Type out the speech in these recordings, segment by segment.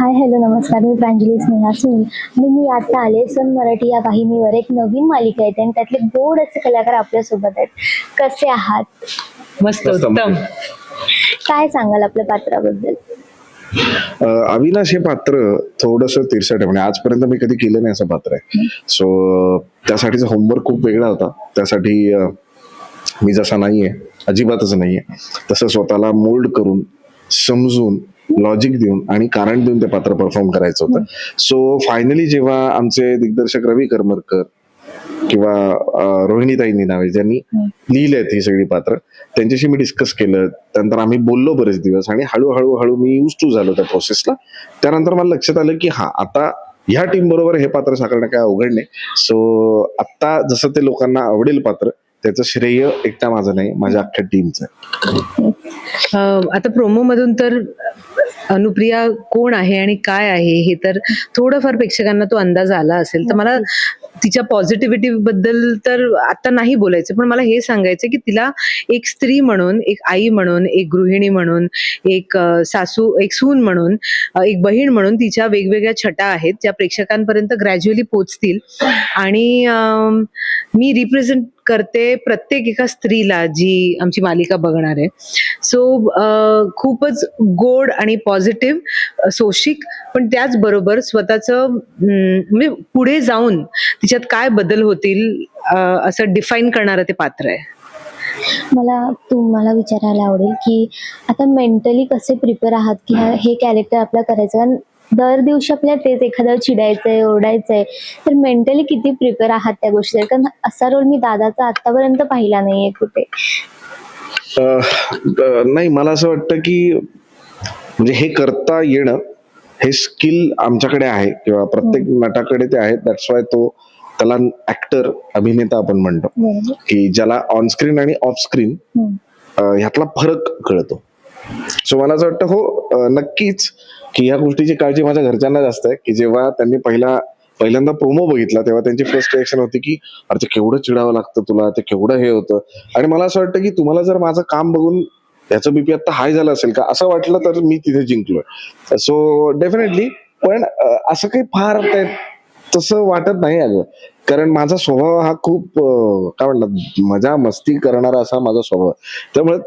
Hi hello नमस्कार. मी प्रांजली स्नेहा सुनील आणि मी आता आले सन मराठी या वाहिनीवर एक नवीन मालिका येते आणि त्यातले गोड असे कलाकार आपल्यासोबत आहेत. कसे आहात? मस्त मस्त, उत्तम. काय सांगाल आपल्या पात्राबद्दल? अं, अविनाश हे पात्र थोडस तिरसट आहे. म्हणजे आजपर्यंत मी कधी केलं नाही असं पात्र आहे. सो त्यासाठीचा होमवर्क खूप वेगळा होता. त्यासाठी अं, मी जसा नाहीये अजिबातच नाहीये तसं स्वतःला मोल्ड करून समजून लॉजिक देऊन आणि कारण देऊन ते पात्र परफॉर्म करायचं होतं. सो फायनली जेव्हा आमचे दिग्दर्शक रवी करमरकर किंवा अं, रोहिणीताई निनावे ज्यांनी लिहिली आहेत ही सगळी पात्र त्यांच्याशी मी डिस्कस केलं. त्यानंतर आम्ही बोललो बरेच दिवस आणि हळूहळू हळू मी युज टू झालो त्या प्रोसेसला त्यानंतर मला लक्षात आलं की हा आता ह्या टीम बरोबर हे पात्र साकारणं काय अवघड नाही. सो आता जसं ते लोकांना आवडेल पात्र त्याचं श्रेय एकटा माझं नाही माझ्या अख्ख्या टीमचं आहे. आता प्रोमो मधून तर अनुप्रिया कोण आहे आणि काय आहे हे तर थोडंफार प्रेक्षकांना तो अंदाज आला असेल. तर मला तिच्या पॉझिटिव्हिटी बद्दल तर आता नाही बोलायचं पण मला हे सांगायचं की तिला एक स्त्री म्हणून एक आई म्हणून एक गृहिणी म्हणून एक सासू एक सून म्हणून एक बहीण म्हणून तिच्या वेगवेगळ्या छटा आहेत ज्या प्रेक्षकांपर्यंत ग्रॅज्युअली पोचतील. आणि मी रिप्रेझेंट करते प्रत्येक एका स्त्रीला जी आमची मालिका बघणार आहे. सो खूपच गोड आणि पॉझिटिव्ह सोशिक पण त्याचबरोबर स्वतःचं म्हणजे पुढे जाऊन तिच्यात काय बदल होतील असं डिफाईन करणारं ते पात्र आहे. मला तुम्हाला विचारायला आवडेल की आता मेंटली कसे प्रिपेअर आहात? की हा- हे कॅरेक्टर आपला करायचं दर दिवशी आपल्याला तेच एखादं चिडायचंय ओरडायचंय तर मेंटली किती प्रिपेअर आहात त्या गोष्टीवर? कारण असा रोल मी दादाचा आतापर्यंत पाहिला नाहीये कुठे. नाही मला असं वाटतं की म्हणजे हे करता येणं हे स्किल आमच्याकडे आहे किंवा प्रत्येक नटाकडे ते आहे दॅट्स वाय तो त्याला ऍक्टर अभिनेता आपण म्हणतो. की ज्याला ऑन स्क्रीन आणि ऑफ स्क्रीन. ह्यातला फरक कळतो. सो मला असं वाटतं हो नक्कीच की ह्या गोष्टीची काळजी माझ्या घरच्यांना जास्त आहे की जेव्हा त्यांनी पहिला पहिल्यांदा प्रोमो बघितला तेव्हा त्यांची फर्स्ट रिएक्शन होती की अरे ते केवढं चिडावं लागतं तुला ते केवढं हे होतं. आणि मला असं वाटतं की तुम्हाला जर माझं काम बघून त्याचं बीपी आता हाय झालं असेल का असं वाटलं तर मी तिथे जिंकलोय. सो डेफिनेटली पण असं काही फार ते तसं वाटत नाही अगं. कारण माझा स्वभाव हा खूप काय म्हणतात मजा मस्ती करणारा असा माझा स्वभाव त्यामुळे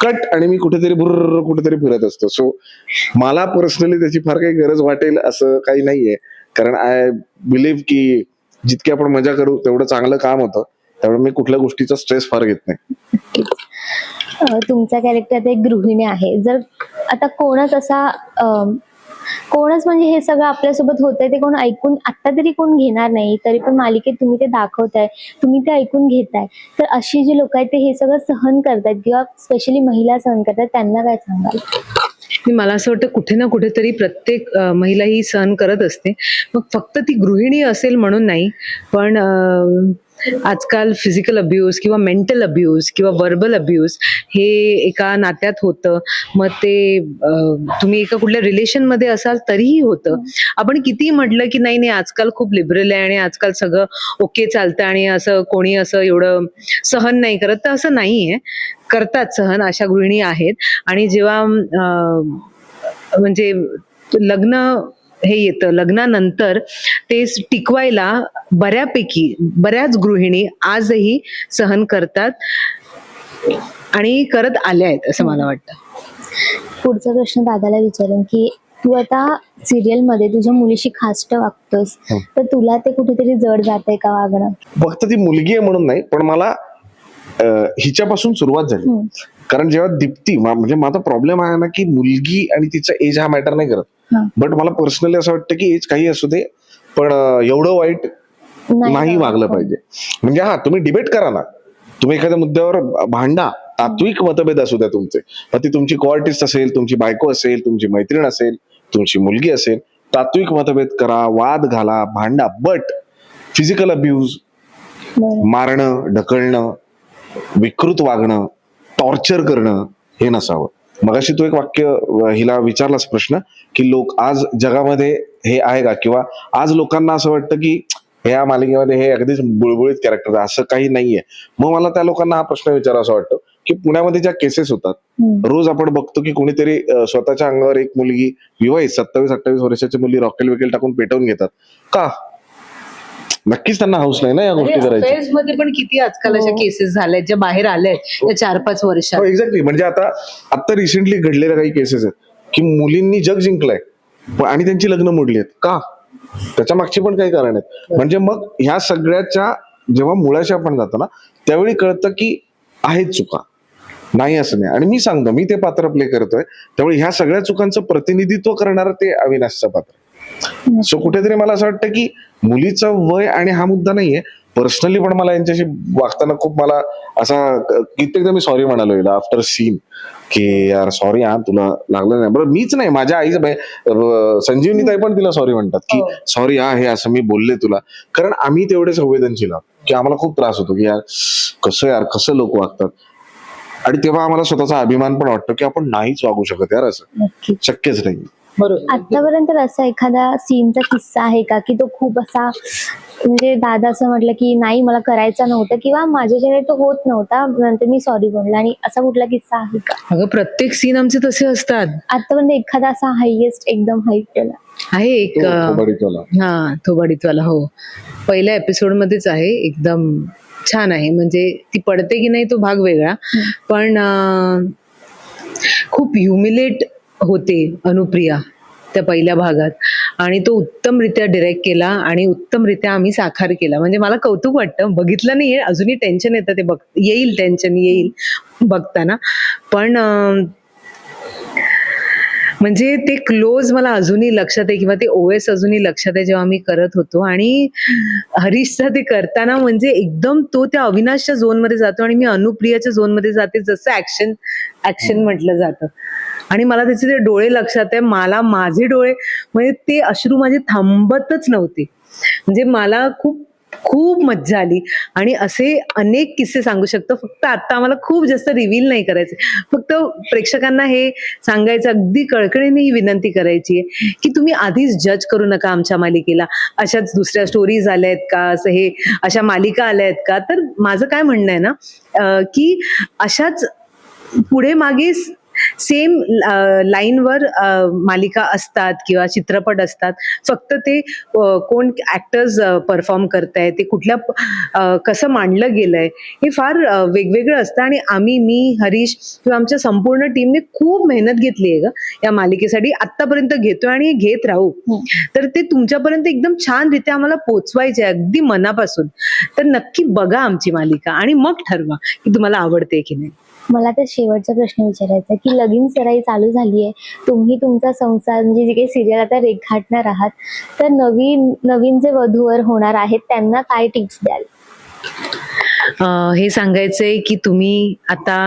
कट आणि मी कुठेतरी बुर्र कुठेतरी फिरत असतो. सो मला पर्सनली त्याची फार काही गरज वाटेल असं काही नाहीये. कारण आय बिलीव्ह की जितकी आपण मजा करू तेवढं चांगलं काम होतं. त्यामुळे मी कुठल्या गोष्टीचा स्ट्रेस फार घेत नाही. तुमचा कॅरेक्टर एक गृहिणी आहे. जर आता कोणच असा कोणच म्हणजे हे सगळं आपल्यासोबत होतंय ते कोण ऐकून आता तरी कोण घेणार नाही तरी पण मालिकेत तुम्ही ते दाखवताय तुम्ही ते ऐकून घेताय. तर अशी जी लोक आहेत ते हे सगळं सहन करतायत किंवा स्पेशली महिला सहन करतात त्यांना काय सांगाल? मला असं वाटतं कुठे ना कुठेतरी प्रत्येक महिला ही सहन करत असते. मग फक्त ती गृहिणी असेल म्हणून नाही पण आजकाल फिजिकल अब्यूज किंवा मेंटल अब्यूज किंवा वर्बल अब्यूज हे एका नात्यात होतं. मग ते तुम्ही एका कुठल्या रिलेशनमध्ये असाल तरीही होतं. आपण किती म्हटलं की नाही नाही आजकाल खूप लिबरल आहे आणि आजकाल सगळं ओके चालतं आणि असं कोणी असं एवढं सहन नाही करत. तर असं नाही आहे करतात सहन अशा गृहिणी आहेत. आणि जेव्हा म्हणजे लग्न हे येतं लग्नानंतर ते टिकवायला बऱ्यापैकी बऱ्याच गृहिणी आजही सहन करतात आणि करत आल्या आहेत असं मला वाटतं पुढचा प्रश्न दादाला विचारेन की तू आता सिरियलमध्ये तुझ्या मुलीशी खास्ट वागतोस हं. तर तुला ते कुठेतरी जड जाते का वागणं फक्त ती मुलगी आहे म्हणून नाही पण मला हिच्यापासून सुरुवात झाली. कारण जेव्हा दीप्ती म्हणजे माझा प्रॉब्लेम आहे ना की मुलगी आणि तिचा एज हा मॅटर नाही करत. हं. बट मला पर्सनली असं वाटतं की एज काही असू दे पण एवढं वाईट नाही वागलं पाहिजे. म्हणजे हा तुम्ही डिबेट करा ना. तुम्ही एखाद्या मुद्द्यावर भांडा. तात्विक मतभेद असू द्या तुमचे. मग ती तुमची कोआर्टिस्ट असेल तुमची बायको असेल तुमची मैत्रीण असेल तुमची मुलगी असेल तात्विक मतभेद करा वाद घाला भांडा. But physical abuse. मारणं ढकलणं विकृत वागणं टॉर्चर करणं हे नसावं. मगाशी तू एक वाक्य हिला विचारलास प्रश्न की लोक आज जगामध्ये हे आहे का? किंवा आज लोकांना असं वाटतं की ह्या मालिकेमध्ये हे अगदीच बुळबुळीत कॅरेक्टर आहे असं काही नाहीये. मग मला त्या लोकांना हा प्रश्न विचारा असं वाटतं की पुण्यामध्ये ज्या केसेस होतात. रोज आपण बघतो की कोणीतरी स्वतःच्या अंगावर एक मुलगी विवाहित सत्तावीस अठ्ठावीस वर्षाची मुलगी रॉकेल विकेल टाकून पेटवून घेतात. का? नक्कीच त्यांना हाऊस नाही ना या गोष्टी करायची. अफेअर्समध्ये पण किती आजकाल अशा हो. केसेस झाल्यात ज्या बाहेर आल्यात या चार पाच वर्षात. हो एक्झॅक्टली म्हणजे आता आता रिसेंटली घडलेल्या काही केसेस आहेत की मुलींनी जग जिंकलंय आणि त्यांची लग्न मोडली आहेत. का? त्याच्या मागची पण काही कारण आहेत. म्हणजे मग ह्या सगळ्याच्या जेव्हा मुळाशी आपण जातो ना त्यावेळी कळतं की आहेत चुका. नाही असं नाही. आणि मी सांगतो मी ते पात्र प्ले करतोय. त्यामुळे ह्या सगळ्या चुकांचं प्रतिनिधित्व करणारं ते अविनाशचं पात्र. सो कुठेतरी मला असं वाटतं की मुलीचं वय आणि हा मुद्दा नाहीये. पर्सनली पण मला यांच्याशी वागताना खूप मला असा कित्येकदा मी सॉरी म्हणालो आफ्टर सीन की यार सॉरी हा तुला लागलं नाही. बरं मीच नाही माझ्या आईचं संजीवनी ताई पण तिला सॉरी म्हणतात की हो. सॉरी हा हे असं मी बोलले तुला. कारण आम्ही तेवढे संवेदनशील आहोत की आम्हाला खूप त्रास होतो की यार कसं यार कसं लोक वागतात. आणि तेव्हा आम्हाला स्वतःचा अभिमान पण वाटतो की आपण नाहीच वागू शकत यार असं. शक्यच नाही आतापर्यंत असा एखादा सीनचा किस्सा आहे का? की तो खूप असा म्हणजे दादा असं म्हटलं की नाही मला करायचा नव्हता किंवा माझ्याच्याने तो होत नव्हता नंतर मी सॉरी बोललो आणि असा कुठला किस्सा आहे का? अगं प्रत्येक सीन आमचे तसे असतात. आतापर्यंत एखादा असा हायएस्ट एकदम हाईट केला? आहे एक कबड्डीतवाला. हा थोबाडीतवाला हो. पहिल्या एपिसोड मध्येच आहे एकदम छान आहे. म्हणजे ती पडते की नाही तो भाग वेगळा. पण खूप ह्युमिलेट होते अनुप्रिया त्या पहिल्या भागात. आणि तो उत्तमरित्या डिरेक्ट केला आणि उत्तमरित्या आम्ही साकार केला. म्हणजे मला कौतुक वाटतं. बघितलं नाही अजूनही टेन्शन येतं. ते बघ येईल टेन्शन येईल बघताना. पण म्हणजे ते क्लोज मला अजूनही लक्षात आहे किंवा ते ओएस अजूनही लक्षात आहे जेव्हा मी करत होतो. आणि हरीशचा ते करताना म्हणजे एकदम तो त्या अविनाशच्या झोनमध्ये जातो आणि मी अनुप्रियाच्या झोनमध्ये जाते जसं ऍक्शन ऍक्शन म्हटलं जातं. आणि मला त्याचे ते डोळे लक्षात आहे मला माझे डोळे म्हणजे ते अश्रू माझे थांबतच नव्हते. म्हणजे मला खूप खूप मज्जा आली. आणि असे अनेक किस्से सांगू शकतो. फक्त आता आम्हाला खूप जास्त रिव्हील नाही करायचे. फक्त प्रेक्षकांना हे सांगायचं अगदी कळकळीने ही विनंती करायची आहे की तुम्ही आधीच जज करू नका आमच्या मालिकेला. अशाच दुसऱ्या स्टोरीज आल्या आहेत का? असं हे अशा मालिका आल्या आहेत का? तर माझं काय म्हणणं आहे ना की अशाच पुढे मागे सेम लाईनवर मालिका असतात किंवा चित्रपट असतात. फक्त ते कोण ऍक्टर्स परफॉर्म करतायत ते कुठल्या कसं मांडलं गेलंय हे फार वेगवेगळं असतं. आणि आम्ही मी हरीश किंवा आमच्या संपूर्ण टीमने खूप मेहनत घेतली आहे ग या मालिकेसाठी. आतापर्यंत घेतोय आणि हे घेत राहू. हम्म. तर ते तुमच्यापर्यंत एकदम छान रित्या आम्हाला पोचवायचे अगदी मनापासून. तर नक्की बघा आमची मालिका आणि मग ठरवा की तुम्हाला आवडते की नाही. मला त्या शेवटचा प्रश्न विचारायचा आहे की लगीन सराई चालू झाली आहे तुम्ही तुमचा संसार म्हणजे जे काही सिरियल आता रेखाटणार आहात तर नवीन नवीन जे वधूवर होणार आहेत त्यांना काय टिप्स द्याल? हे सांगायचंय की तुम्ही आता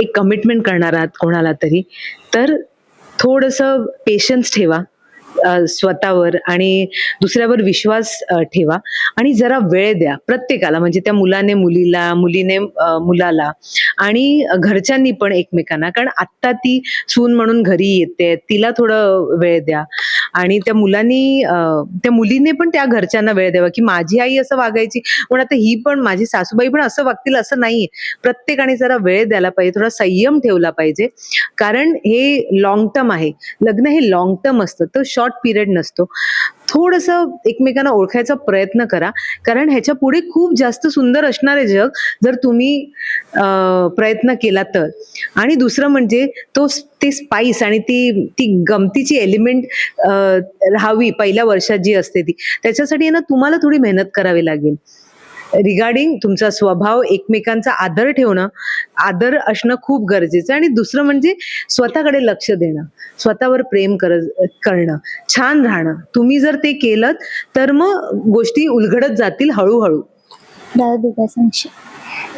एक कमिटमेंट करणार आहात कोणाला तरी तर थोडस पेशन्स ठेवा. स्वतःवर आणि दुसऱ्यावर विश्वास ठेवा. आणि जरा वेळ द्या प्रत्येकाला म्हणजे त्या मुलाने मुलीला मुलीने मुलाला आणि घरच्यांनी पण एकमेकांना. कारण आत्ता ती सून म्हणून घरी येते तिला थोडं वेळ द्या. आणि त्या मुलांनी त्या मुलीने पण त्या घरच्यांना वेळ द्यावा की माझी आई असं वागायची. पण आता ही पण माझी सासूबाई पण असं वागतील असं नाहीये. प्रत्येकाने जरा वेळ द्यायला पाहिजे थोडा संयम ठेवला पाहिजे. कारण हे लॉंग टर्म आहे. लग्न हे लॉंग टर्म असतं. तो शॉर्ट पिरियड नसतो. थोडस एकमेकांना ओळखायचा प्रयत्न करा. कारण ह्याच्या पुढे खूप जास्त सुंदर असणार आहे जग जर तुम्ही प्रयत्न केला तर. आणि दुसरं म्हणजे तो ते स्पाइस आणि ती ती गमतीची एलिमेंट राहावी पहिल्या वर्षात जी असते ती. त्याच्यासाठी आहे ना तुम्हाला थोडी मेहनत करावी लागेल. रिगार्डिंग तुमचा स्वभाव एकमेकांचा आदर ठेवणं आदर असणं खूप गरजेचं आहे. आणि दुसरं म्हणजे स्वतःकडे लक्ष देणं स्वतःवर प्रेम कर करणं छान राहणं. तुम्ही जर ते केलं तर मग गोष्टी उलगडत जातील हळूहळू.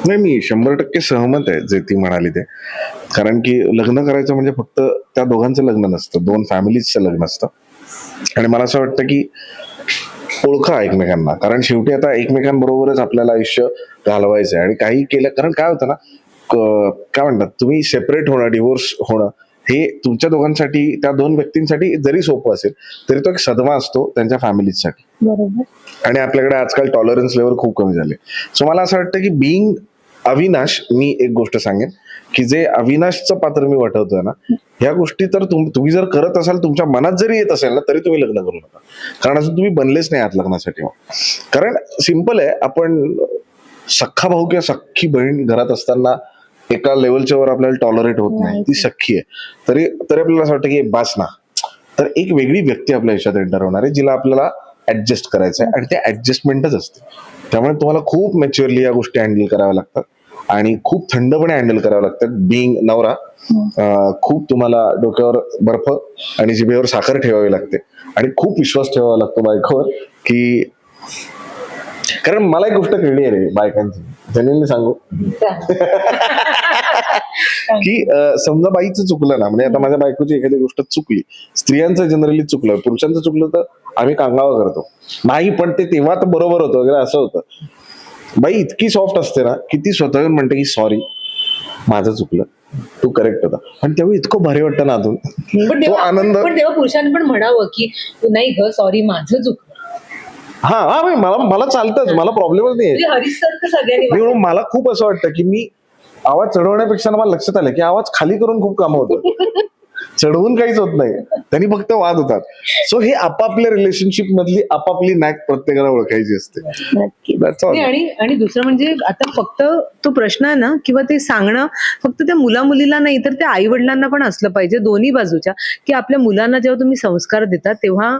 नाही मी शंभर टक्के सहमत आहे जे ती म्हणाली ते. कारण की लग्न करायचं म्हणजे फक्त त्या दोघांचं लग्न नसतं. दोन फॅमिलीजचं लग्न असतं. आणि मला असं वाटतं की ओळखा एकमेकांना. कारण शेवटी आता एकमेकांबरोबरच आपल्याला आयुष्य घालवायचं आहे आणि काही केलं कारण काय होतं ना काय म्हणतात तुम्ही सेपरेट होणं डिवोर्स होणं हे तुमच्या दोघांसाठी त्या दोन व्यक्तींसाठी जरी सोपं असेल तरी तो एक सदमा असतो त्यांच्या फॅमिलीसाठी बरोबर. आणि आपल्याकडे आजकाल टॉलरन्स लेवल खूप कमी झाले सो मला असं वाटतं की बिईंग अविनाश मी एक गोष्ट सांगेन. की जे अविनाशचं पात्र मी वाटवतोय ना ह्या गोष्टी तर तुम- तुम्ही जर करत असाल तुमच्या मनात जरी येत असेल ना तरी तुम्ही लग्न करू नका. कारण अजून तुम्ही बनलेच नाही आहात लग्नासाठी. कारण सिंपल आहे आपण सख्खा भाऊ किंवा सख्खी बहीण घरात असताना एका लेवलच्या वर आपल्याला टॉलरेट होत नाही. नाही. ती सख्खी आहे. तरी तरी आपल्याला असं वाटतं की बास ना. तर एक वेगळी व्यक्ती आपल्या आयुष्यात एंटर होणार आहे जिला आपल्याला ऍडजस्ट करायचं आहे. आणि ते ऍडजस्टमेंटच असते. त्यामुळे तुम्हाला खूप मॅच्युअरली या गोष्टी हँडल कराव्या लागतात. आणि खूप थंडपणे हँडल कराव्या लागतात बिईंग नवरा अं, खूप तुम्हाला डोक्यावर बर्फ आणि जिभेवर साखर ठेवावी लागते. आणि खूप विश्वास ठेवावा लागतो बायकोवर की कारण मला एक गोष्ट कळली आहे रे बायकांची. जनरली सांगू? की समजा बाईचं चुकलं ना म्हणजे आता माझ्या बायकोची एखादी गोष्ट चुकली स्त्रियांचं जनरली चुकलं पुरुषांचं चुकलं तर आम्ही कांगावा करतो. नाही पण ते तेव्हा तर बरोबर होतं वगैरे असं होतं. बाई इतकी सॉफ्ट असते ना की ती स्वतः म्हणते की सॉरी माझं चुकलं. तू करेक्ट होता. आणि तेव्हा इतकं भारी वाटतं ना अजून. पण तो तेव्हा आनंद पण तेव्हा पुरुषांनी पण म्हणावं की नाही ग सॉरी माझं चुकलं. हा हा बाई, मला मला चालतंच मला प्रॉब्लेमच नाही म्हणजे हरीश सारखं सगळ्यांनी मी म्हणून मला खूप असं वाटतं की मी आवाज चढवण्यापेक्षा ना मला लक्षात आलं की आवाज खाली करून खूप काम होतं चढवून काहीच होत नाही. त्यांनी फक्त वाद होतात. सो हे आपापल्या रिलेशनशिप मधली आपापली नॅक प्रत्येकाला ओळखायची असते. आणि आणि दुसरं म्हणजे आता फक्त तो प्रश्न आहे ना किंवा ते सांगणं फक्त त्या मुला मुलीला नाही तर त्या आई वडिलांना पण असलं पाहिजे दोन्ही बाजूच्या की आपल्या मुलांना जेव्हा तुम्ही संस्कार देता तेव्हा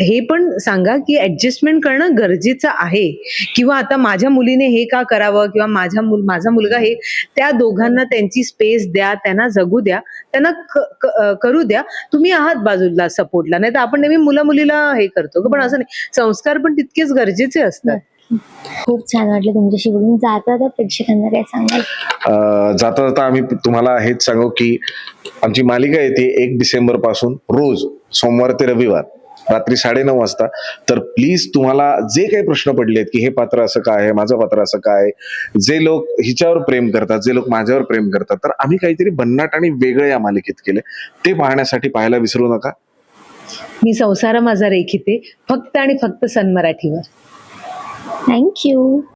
हे पण सांगा की ऍडजस्टमेंट करणं गरजेचं आहे. किंवा आता माझ्या मुलीने हे का करावं? किंवा माझ्या मुल माझा मुलगा हे त्या दोघांना त्यांची स्पेस द्या त्यांना जगू द्या त्यांना करू द्या. तुम्ही आहात बाजूला सपोर्टला नाही तर आपण नेहमी मुला मुलीला हे करतो. पण असं नाही. संस्कार पण तितकेच गरजेचे असतात. खूप छान वाटलं तुमच्याशी बोलून. जाता जाता प्रेक्षकांना काय सांगाल? जाता जाता आम्ही तुम्हाला हेच सांगू की आमची मालिका येते एक डिसेंबरपासून रोज सोमवार ते रविवार रात्री साडेनऊ वाजता. तर प्लीज तुम्हाला जे काही प्रश्न पडलेत की हे पात्र असं काय आहे माझं पात्र असं काय आहे, जे लोक हिच्यावर प्रेम करतात जे लोक माझ्यावर प्रेम करतात तर आम्ही काहीतरी भन्नाट आणि वेगळं या मालिकेत केले ते पाहण्यासाठी पाहायला विसरू नका. मी संसार माझा रेखिते फक्त आणि फक्त सन मराठीवर. Thank you.